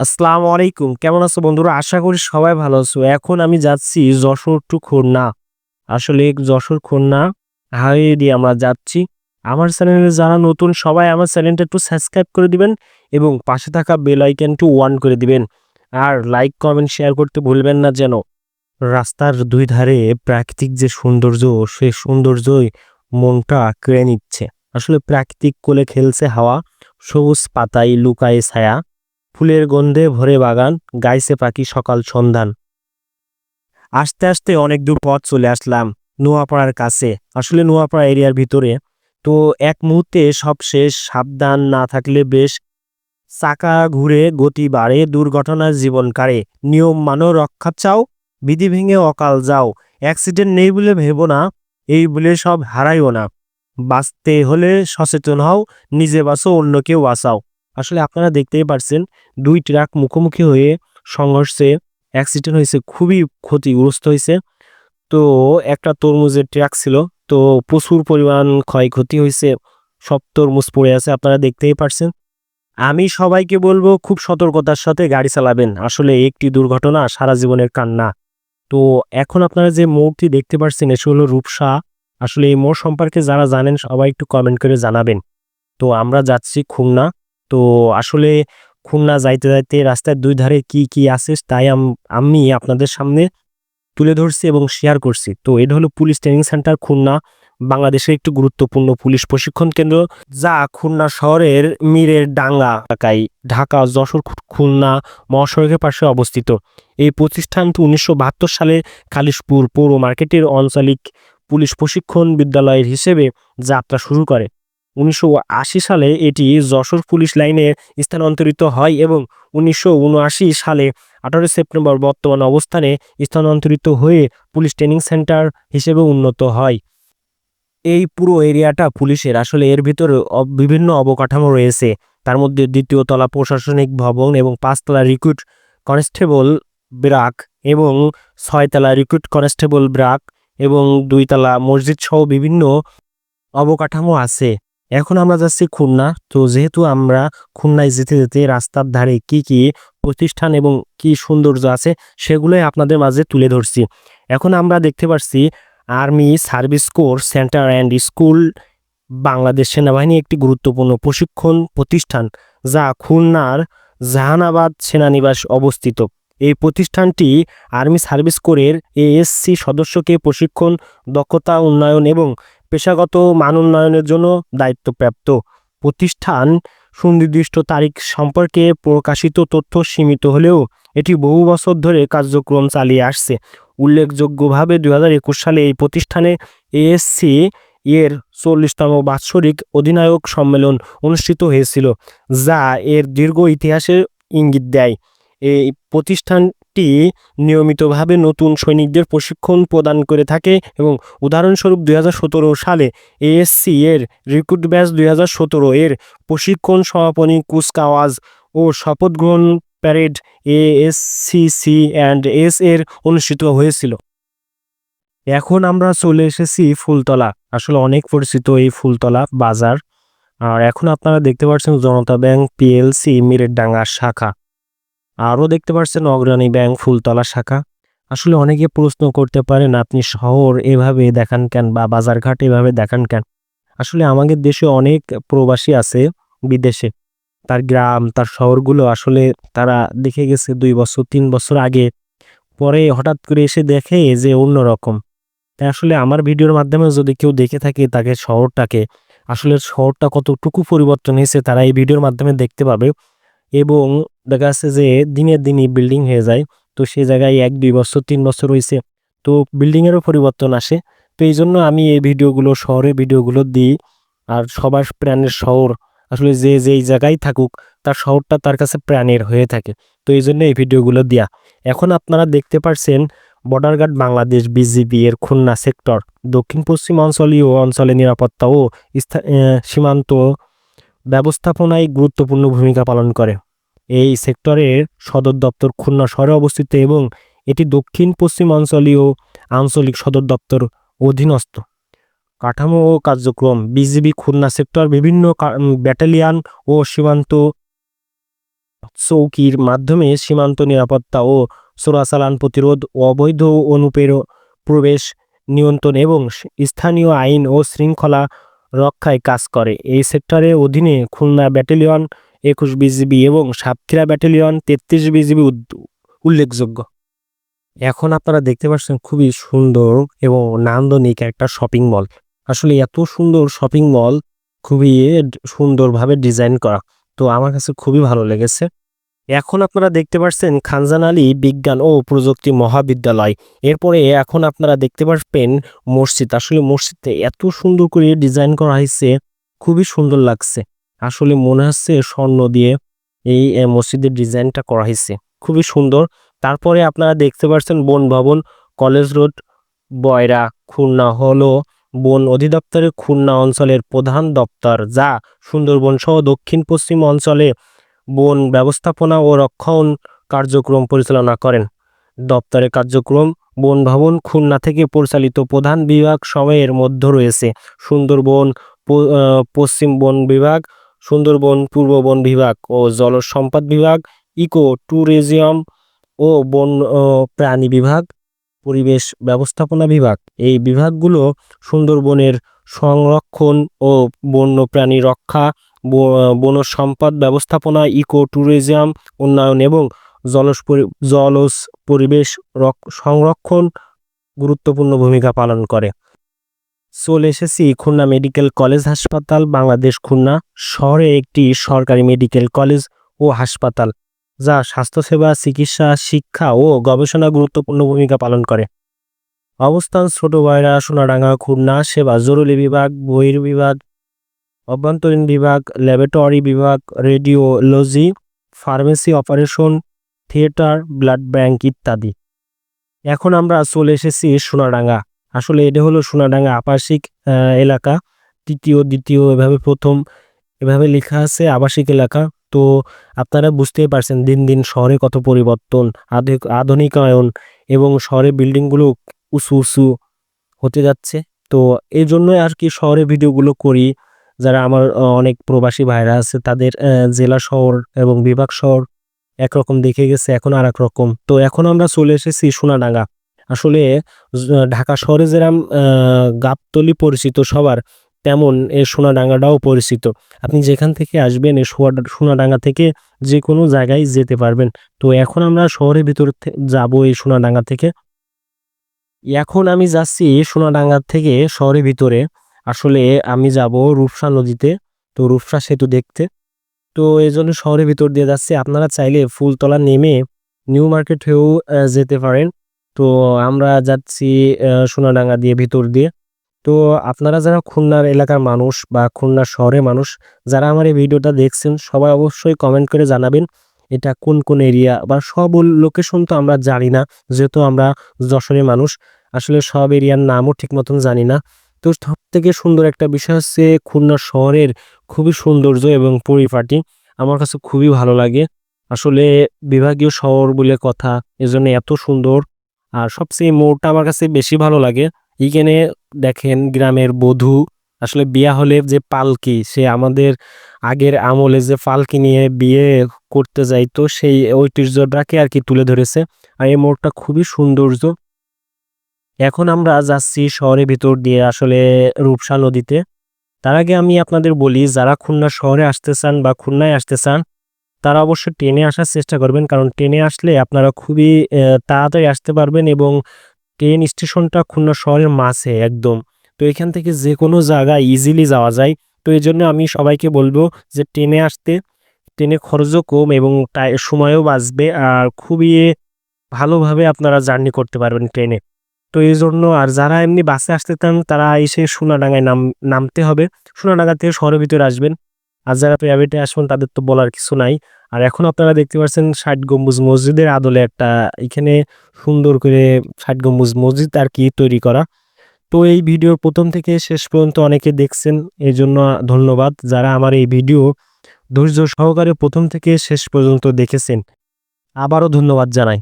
আসসালামু আলাইকুম। কেমন আছো বন্ধুরা? আশা করি সবাই ভালো আছো। এখন আমি যাচ্ছি যশোর টু খুলনা। আসলে যশোর খুলনা হাইওয়ে দিয়ে আমরা যাচ্ছি। আমার চ্যানেলে যারা নতুন, সবাই আমার চ্যানেলটা একটু সাবস্ক্রাইব করে দিবেন এবং পাশে থাকা বেল আইকনটি ওয়ান করে দিবেন। আর লাইক, কমেন্ট, শেয়ার করতে ভুলবেন না যেন। রাস্তার দুই ধারে প্রাকৃতিক যে সৌন্দর্য, সে সৌন্দর্যই মনটা কেড়ে নিচ্ছে। আসলে প্রাকৃতিক কোলে খেলছে হাওয়া। সবুজ পাতায় লুকায় ছায়া। ফুলের গন্ধে ভরে বাগান, গাইছে পাখি সকাল সন্ধান। আস্তে আস্তে অনেক দূর পথ চলে আসলাম নোয়াপাড়ার কাছে। আসলে নোয়াপাড়া এরিয়ার ভিতরে। তো এক মুহূর্তে সব শেষ, সাবধান না থাকলে বেশ চাকা ঘুরে গতি বাড়ে, দুর্ঘটনার জীবন কাড়ে। নিয়ম মানো, রক্ষা চাও, বিধি ভেঙে অকাল যাও। অ্যাক্সিডেন্ট নেই বলে ভেবো না, এই বলে সব হারাইও না। বাঁচতে হলে সচেতন হও, নিজে বাঁচো, অন্য কেউ বাঁচাও। আসলে আপনারা দেখতেই পারছেন, দুই ট্রাক মুখোমুখি হয়ে সংঘর্ষে অ্যাক্সিডেন্ট হয়েছে, খুবই ক্ষতিগ্রস্ত হয়েছে। তো একটা তরমুজের ট্রাক ছিল, তো প্রচুর পরিমাণ ক্ষয়ক্ষতি হয়েছে, সব তরমুজ পড়ে আছে, আপনারা দেখতেই পারছেন। আমি সবাইকে বলব, খুব সতর্কতার সাথে গাড়ি চালাবেন, আসলে একটি দুর্ঘটনা, সারা জীবনের কান্না। তো এখন আপনারা যে মোড়টি দেখতে পাচ্ছেন এসে হলো রূপসা। আসলে এই মোড় সম্পর্কে যারা জানেন, সবাই একটু কমেন্ট করে জানাবেন। তো আমরা যাচ্ছি খুলনা। তো আসলে খুলনা যাইতে যাইতে রাস্তার দুই ধারে কি কি আছে তাই আম- আপনাদের সামনে তুলে ধরছি এবং শেয়ার করছি। তো এটা হলো পুলিশ ট্রেনিং সেন্টার খুলনা, বাংলাদেশের একটি গুরুত্বপূর্ণ পুলিশ প্রশিক্ষণ কেন্দ্র যা খুলনা শহরের মীরের ডাঙ্গা এলাকায় ঢাকা, যশোর খুলনা মহাসড়কের পাশে অবস্থিত। এই প্রতিষ্ঠানটি উনিশশো বাহাত্তর সালে কালিশপুর পৌর মার্কেটের আঞ্চলিক পুলিশ প্রশিক্ষণ বিদ্যালয়ের হিসেবে যাত্রা শুরু করে। উনিশশো আশি সালে এটি যশোর পুলিশ লাইনে স্থানান্তরিত হয় এবং উনিশশো উনআশি সালে আঠারো সেপ্টেম্বর বর্তমান অবস্থানে স্থানান্তরিত হয়ে পুলিশ ট্রেনিং সেন্টার হিসেবে উন্নত হয়। এই পুরো এরিয়াটা পুলিশের। আসলে এর ভিতরে বিভিন্ন অবকাঠামো রয়েছে। তার মধ্যে দ্বিতীয় তলা প্রশাসনিক ভবন এবং পাঁচতলা রিক্রুট কনস্টেবল ব্রাক এবং ছয়তলা রিক্রুট কনস্টেবল ব্রাক এবং দুইতলা মসজিদ সহ বিভিন্ন অবকাঠামো আছে। এখন আমরা যাচ্ছি খুলনা। তো যেহেতু আমরা খুলনায় যেতে যেতে রাস্তার ধারে কি কি প্রতিষ্ঠান এবং কি সৌন্দর্য আছে, সেগুলোই আপনাদের মাঝে তুলে ধরছি। এখন আমরা দেখতে পাচ্ছি army service corps centre and school Bangladesh সেনাবাহিনী একটি গুরুত্বপূর্ণ প্রশিক্ষণ প্রতিষ্ঠান, যা খুলনার জাহানাবাদ সেনানিবাস অবস্থিত। এই প্রতিষ্ঠানটি আর্মি সার্ভিস কোরের এএসসি সদস্যকে প্রশিক্ষণ, দক্ষতা, উন্নয়ন এবং পেশাগত মান উন্নয়নের জন্য দায়িত্বপ্রাপ্ত। প্রতিষ্ঠান সুনির্দিষ্ট তারিখ সম্পর্কে প্রকাশিত তথ্য সীমিত হলেও এটি বহু বছর ধরে কার্যক্রম চালিয়ে আসছে। উল্লেখযোগ্যভাবে দু হাজার একুশ সালে এই প্রতিষ্ঠানে এএসসি এর চল্লিশতম বাৎসরিক অধিনায়ক সম্মেলন অনুষ্ঠিত হয়েছিল, যা এর দীর্ঘ ইতিহাসের ইঙ্গিত দেয়। এই প্রতিষ্ঠানটি নিয়মিতভাবে নতুন সৈনিকদের প্রশিক্ষণ প্রদান করে থাকে এবং উদাহরণস্বরূপ দুই হাজার সতেরো সালে এএসসি এর রিক্রুট ব্যাচ দুই হাজার সতেরো এর প্রশিক্ষণ সমাপনী কুচকাওয়াজ ও শপথ গ্রহণ প্যারেড এএসসিসি অ্যান্ড এস এর অনুষ্ঠিত হয়েছিল। এখন আমরা চলে এসেছি ফুলতলা। আসলে অনেক পরিচিত এই ফুলতলা বাজার। আর এখন আপনারা দেখতে পাচ্ছেন জনতা ব্যাংক পিএলসি মিরের ডাঙ্গার শাখা। আরও দেখতে পাচ্ছেন অগ্রণী ব্যাংক ফুলতলা শাখা। আসলে অনেকে প্রশ্ন করতে পারেন, আপনি শহর এভাবে দেখান কেন বা বাজারঘাট এভাবে দেখান কেন? আসলে আমাদের দেশে অনেক প্রবাসী আছে বিদেশে। তার গ্রাম, তার শহরগুলো আসলে তারা দেখে গেছে দুই বছর, তিন বছর আগে। পরে হঠাৎ করে এসে দেখে যে অন্যরকম। তাই আসলে আমার ভিডিওর মাধ্যমে যদি কেউ দেখে থাকে তাকে শহরটাকে, আসলে শহরটা কতটুকু পরিবর্তন হয়েছে তারা এই ভিডিওর মাধ্যমে দেখতে পাবে। এবং দেখা যাচ্ছে যে দিনের দিনই বিল্ডিং হয়ে যায়, তো সেই জায়গায় এক, দুই বছর, তিন বছর হয়েছে তো বিল্ডিংয়েরও পরিবর্তন আসে। তো এই জন্য আমি এই ভিডিওগুলো, শহরের ভিডিওগুলো দিই, আর সবার প্রাণের শহর, আসলে যে, যেই জায়গায় থাকুক, তার শহরটা তার কাছে প্রাণের হয়ে থাকে, তো এই জন্য এই ভিডিওগুলো দেয়া। এখন আপনারা দেখতে পারছেন বর্ডার গার্ড বাংলাদেশ বিজিবি এর খুলনা সেক্টর দক্ষিণ পশ্চিম অঞ্চলীয় অঞ্চলে নিরাপত্তা ও সীমান্ত ব্যবস্থাপনায় গুরুত্বপূর্ণ ভূমিকা পালন করে। এই সেক্টরের সদর দপ্তর খুলনা শহরে অবস্থিত এবং এটি দক্ষিণ, পশ্চিম অঞ্চলীয় আঞ্চলিক সদর দপ্তর অধীনস্থ। কাঠামো ও কার্যক্রম, বিজিবি খুলনা সেক্টর বিভিন্ন ব্যাটালিয়ান ও সীমান্ত চৌকির মাধ্যমে সীমান্ত নিরাপত্তা ও চোরাচালান প্রতিরোধ, অবৈধ অনুপের প্রবেশ নিয়ন্ত্রণ এবং স্থানীয় আইন ও শৃঙ্খলা রক্ষায় কাজ করে। এই সেক্টরের অধীনে খুলনা ব্যাটালিয়ন একুশ বিজিবি এবং সাতক্ষীরা ব্যাটালিয়ন তেত্রিশ বিজিবি উল্লেখযোগ্য। এখন আপনারা দেখতে পাচ্ছেন খুবই সুন্দর এবং নান্দনিক একটা শপিং মল। আসলে এত সুন্দর শপিং মল খুবই সুন্দরভাবে ডিজাইন করা, তো আমার কাছে খুবই ভালো লেগেছে। এখন আপনারা দেখতে পাচ্ছেন খানজান আলী বিজ্ঞান ও প্রযুক্তি মহাবিদ্যালয়। এরপরে এখন আপনারা দেখতে পারবেন মসজিদ। আসলে মসজিদে এত সুন্দর করে ডিজাইন করা হয়েছে, খুবই সুন্দর লাগছে। আসলে মনে হচ্ছে স্বর্ণ দিয়ে এই মসজিদের ডিজাইনটা করা হয়েছে। খুবই সুন্দর। তারপরে আপনারা দেখতে পাচ্ছেন বন ভবন, কলেজ রোড, বয়রা, খুলনা হলো, বন অধিদপ্তরের খুলনা অঞ্চলের প্রধান দপ্তর, যা সুন্দরবন সহ দক্ষিণ পশ্চিম অঞ্চলে বন ব্যবস্থাপনা ও রক্ষণ কার্যক্রম পরিচালনা করেন। দপ্তরের কার্যক্রম বন ভবন, খুলনা থেকে পরিচালিত প্রধান বিভাগ সময়ের মধ্যে রয়েছে। সুন্দরবন পশ্চিম বন বিভাগ সুন্দরবন, পূর্ববন বিভাগ ও জল সম্পদ বিভাগ ইকো ট্যুরিজম ও বন প্রাণী বিভাগ, পরিবেশ ব্যবস্থাপনা বিভাগ। এই বিভাগগুলো সুন্দরবনের সংরক্ষণ ও বন্যপ্রাণী রক্ষা বন সম্পদ ব্যবস্থাপনা ইকো ট্যুরিজম উন্নয়ন এবং জলজ পরি- জলজ পরিবেশ রক- সংরক্ষণ গুরুত্বপূর্ণ ভূমিকা পালন করে। চলে এসেছি খুলনা মেডিকেল কলেজ হাসপাতাল, বাংলাদেশ খুলনা শহরে একটি সরকারি মেডিকেল কলেজ ও হাসপাতাল, যা স্বাস্থ্যসেবা, চিকিৎসা, শিক্ষা ও গবেষণা গুরুত্বপূর্ণ ভূমিকা পালন করে। অবস্থান ছোট বয়রা সোনাডাঙ্গা, খুলনা, সেবা জরুরি বিভাগ, বহির বিভাগ, অভ্যন্তরীণ বিভাগ, ল্যাবরেটরি বিভাগ, radiology, pharmacy operation, theatre, blood bank ইত্যাদি। এখন আমরা চলে এসেছি সোনাডাঙ্গা। আসলে এটা হলো সোনাডাঙ্গা আবাসিক এলাকা। তৃতীয়, দ্বিতীয়, এভাবে প্রথম, এভাবে লেখা আছে আবাসিক এলাকা। তো আপনারা বুঝতেই পারছেন দিন দিন শহরে কত পরিবর্তন, আধুনিক, আধুনিকায়ন এবং শহরের বিল্ডিংগুলো উঁচু উঁচু হতে যাচ্ছে। তো এই জন্যই আর কি শহরে ভিডিওগুলো করি। যারা আমার অনেক প্রবাসী ভাইরা আছে তাদের জেলা শহর এবং বিভাগ শহর একরকম দেখে গেছে, এখন আর রকম। তো এখন আমরা চলে এসেছি সোনাডাঙ্গা। আসলে ঢাকা শহরে যেরকম গাবতলি পরিচিত সবার, তেমন এ সোনাডাঙ্গাটাও পরিচিত। আপনি যেখান থেকে আসবেন সোয়া- সোনাডাঙ্গা থেকে যে কোনো জায়গায় যেতে পারবেন। তো এখন আমরা শহরের ভিতর যাব এই সোনাডাঙ্গা থেকে। এখন আমি যাচ্ছি সোনাডাঙ্গা থেকে শহরের ভিতরে। আসলে আমি যাব রূপসা নদীতে, তো রূপসা সেতু দেখতে। তো এই জন্য শহরের ভিতর দিয়ে যাচ্ছি। আপনারা চাইলে ফুলতলা নেমে নিউ মার্কেট হয়েও যেতে পারেন। তো আমরা যাচ্ছি সোনাডাঙ্গা দিয়ে ভিতর দিয়ে। তো আপনারা যারা খুলনার এলাকার মানুষ বা খুলনার শহরের মানুষ, যারা আমার এই ভিডিওটা দেখছেন, সবাই অবশ্যই কমেন্ট করে জানাবেন, এটা কোন কোন এরিয়া বা সব লোকেশন তো আমরা জানি না, যেহেতু আমরা যশোরের মানুষ। আসলে সব এরিয়ার নামও ঠিক মতন জানি না। তো সব থেকে সুন্দর একটা বিষয় হচ্ছে খুলনা শহরের খুবই সৌন্দর্য এবং পরিপাটি। আমার কাছে খুবই ভালো লাগে। আসলে বিভাগীয় শহর বলে কথা, এজন্য এত সুন্দর। আর সবচেয়ে মোড়টা আমার কাছে বেশি ভালো লাগে। এইখানে দেখেন গ্রামের বধূ, আসলে বিয়া হলে যে পালকি, সে আমাদের আগের আমলে যে পালকি নিয়ে বিয়ে করতে যাইতো সেই ঐতিহ্যটাকে আর কি তুলে ধরেছে। আর এই মোড়টা খুবই সৌন্দর্য। এখন আমরা যাচ্ছি শহরের ভিতর দিয়ে আসলে রূপসা নদীতে। তার আগে আমি আপনাদের বলি, যারা খুলনা শহরে আসতে চান বা খুলনায় আসতে চান তারা অবশ্যই ট্রেনে আসার চেষ্টা করবেন, কারণ ট্রেনে আসলে আপনারা খুবই তাড়াতাড়ি আসতে পারবেন এবং ট্রেন স্টেশনটা খুলনা শহরের মাঝে একদম। তো এখান থেকে যে কোনো জায়গায় ইজিলি যাওয়া যায়। তো এই জন্য আমি সবাইকে বলব যে ট্রেনে আসতে, ট্রেনে খরচও কম এবং সময়ও বাঁচবে আর খুবই ভালোভাবে আপনারা জার্নি করতে পারবেন ট্রেনে। তো এই জন্য আর যারা এমনি বাসে আসতে চান, তারা এসে সোনাডাঙ্গায় নাম, নামতে হবে। সোনাডাঙ্গা থেকে শহরের ভিতরে আসবেন। আর যারা প্রাইভেটে আসবেন, তাদের তো বলার কিছু নাই। আর এখন আপনারা দেখতে পাচ্ছেন ষাট গম্বুজ মসজিদের আদলে একটা, এখানে সুন্দর করে ষাট গম্বুজ মসজিদ আর কি তৈরি করা। তো এই ভিডিওর প্রথম থেকে শেষ পর্যন্ত অনেকে দেখছেন এই জন্য ধন্যবাদ। যারা আমার এই ভিডিও ধৈর্য সহকারে প্রথম থেকে শেষ পর্যন্ত দেখেছেন, আবারও ধন্যবাদ জানাই।